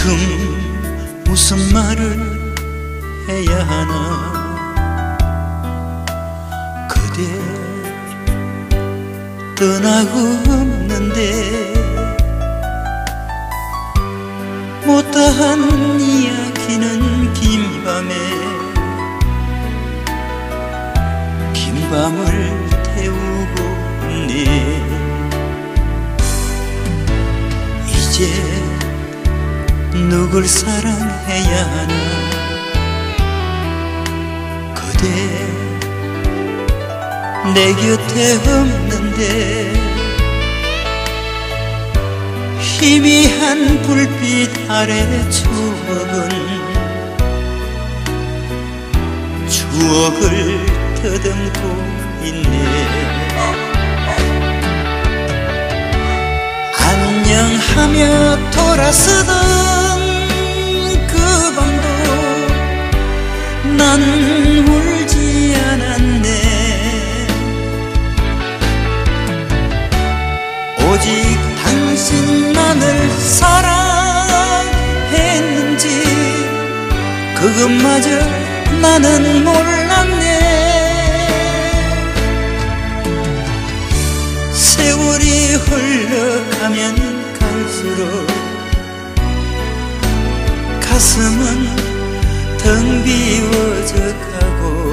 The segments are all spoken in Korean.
지금 무슨 말을 해야 하나? 그대 떠나고 없는데 못다한 이야기는 긴 밤에 긴 밤을 태우고 있네. 이제 누굴 사랑해야 하나? 그대 내 곁에 없는데 희미한 불빛 아래 추억은 추억을 더듬고 있네. 안녕하며 돌아서던 난 울지 않았네. 오직 당신만을 사랑했는지 그것마저 나는 몰랐네. 세월이 흘러가면 갈수록 가슴은 텅 비워져 가고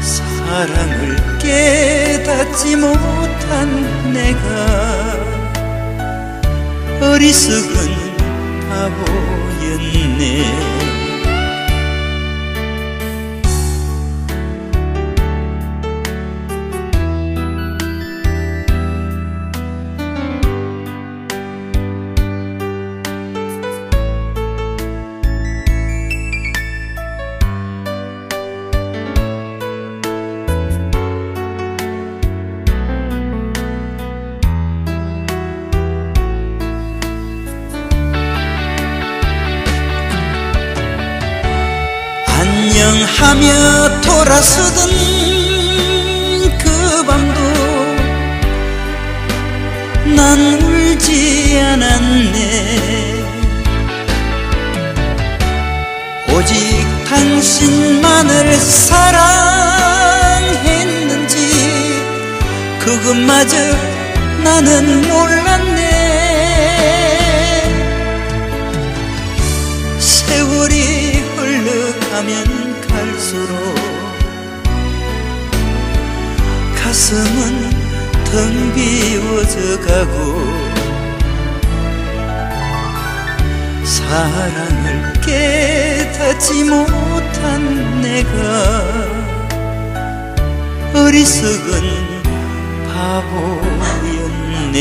사랑을 깨닫지 못한 내가 어리석은 바보였네 안녕하며 돌아서던 그 밤도 난 울지 않았네. 오직 당신만을 사랑했는지 그것마저 나는 몰랐네 가면 갈수록 가슴은 텅 비워져 가고 사랑을 깨닫지 못한 내가 어리석은 바보였네